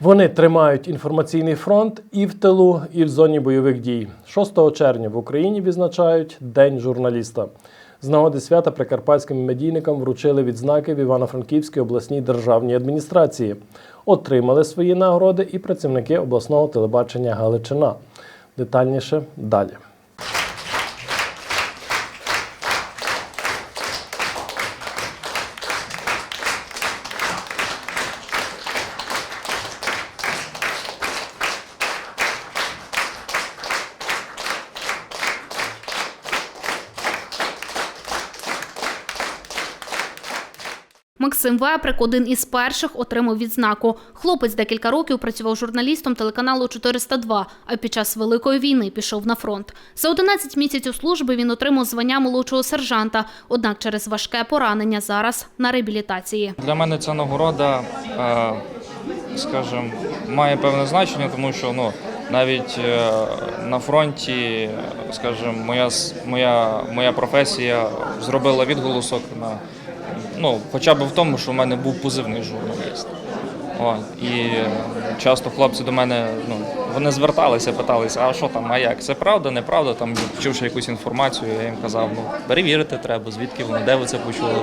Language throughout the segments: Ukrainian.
Вони тримають інформаційний фронт і в тилу, і в зоні бойових дій. 6 червня в Україні відзначають День журналіста. З нагоди свята прикарпатським медійникам вручили відзнаки в Івано-Франківській обласній державній адміністрації. Отримали свої нагороди і працівники обласного телебачення Галичина. Детальніше далі. Максим Веприк один із перших отримав відзнаку. Хлопець декілька років працював журналістом телеканалу 402, а під час Великої війни пішов на фронт. За 11 місяців служби він отримав звання молодшого сержанта, однак через важке поранення зараз на реабілітації. Для мене ця нагорода, е, скажімо, має певне значення, тому що ну, навіть е, на фронті, скажімо, моя, моя, моя професія зробила відголосок на ну, хоча б в тому, що в мене був позивний журналіст. От, і часто хлопці до мене ну, вони зверталися, питалися, а що там, а як? Це правда, неправда? Там чувши якусь інформацію, я їм казав, ну перевірити треба, звідки воно, де ви це почули,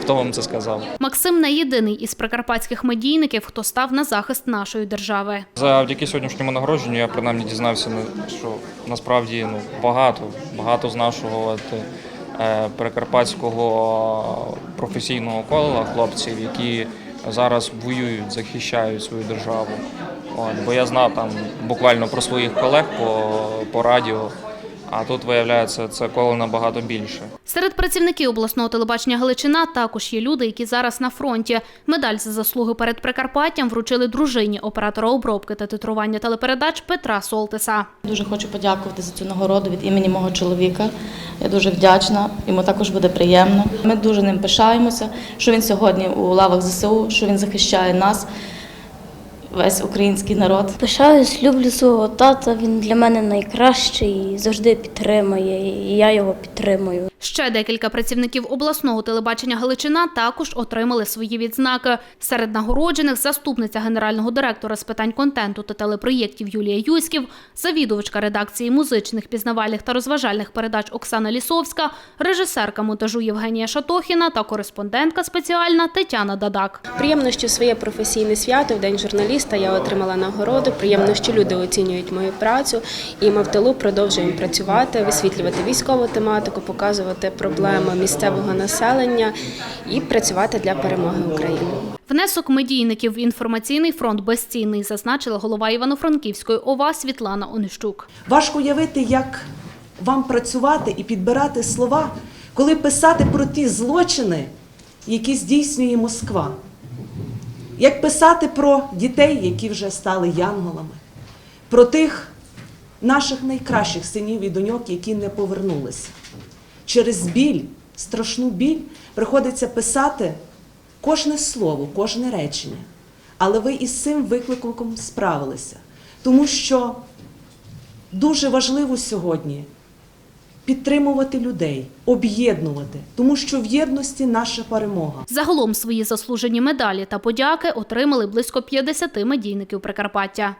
хто вам це сказав. Максим не єдиний із прикарпатських медійників, хто став на захист нашої держави. Завдяки сьогоднішньому нагородженню я принаймні дізнався, ну, що насправді ну, багато, багато з нашого от, е, прикарпатського професійного кола хлопців, які зараз воюють, захищають свою державу. От, бо я знав там буквально про своїх колег по, по радіо, а тут виявляється це коло набагато більше. Серед працівників обласного телебачення Галичина також є люди, які зараз на фронті. Медаль за заслуги перед Прикарпаттям вручили дружині оператора обробки та титрування телепередач Петра Солтиса. Дуже хочу подякувати за цю нагороду від імені мого чоловіка. Я дуже вдячна. Йому також буде приємно. Ми дуже ним пишаємося, що він сьогодні у лавах ЗСУ, що він захищає нас, весь український народ. Пишаюсь, люблю свого тата. Він для мене найкращий завжди підтримує. І я його підтримую. Ще декілька працівників обласного телебачення Галичина також отримали свої відзнаки. Серед нагороджених заступниця генерального директора з питань контенту та телепроєктів Юлія Юськів, завідувачка редакції музичних, пізнавальних та розважальних передач Оксана Лісовська, режисерка монтажу Євгенія Шатохіна та кореспондентка спеціальна Тетяна Дадак. Приємно, що своє професійне свято в день журналіста я отримала нагороду. Приємно, що люди оцінюють мою працю, і ми в тилу продовжуємо працювати, висвітлювати військову тематику, показувати проблеми місцевого населення і працювати для перемоги України. Внесок медійників в інформаційний фронт безцінний, зазначила голова Івано-Франківської ОВА Світлана Онищук. Важко уявити, як вам працювати і підбирати слова, коли писати про ті злочини, які здійснює Москва. Як писати про дітей, які вже стали янголами, про тих наших найкращих синів і доньок, які не повернулися. Через біль, страшну біль, приходиться писати кожне слово, кожне речення. Але ви із цим викликом справилися, тому що дуже важливо сьогодні підтримувати людей, об'єднувати, тому що в єдності наша перемога. Загалом свої заслужені медалі та подяки отримали близько 50 медійників Прикарпаття.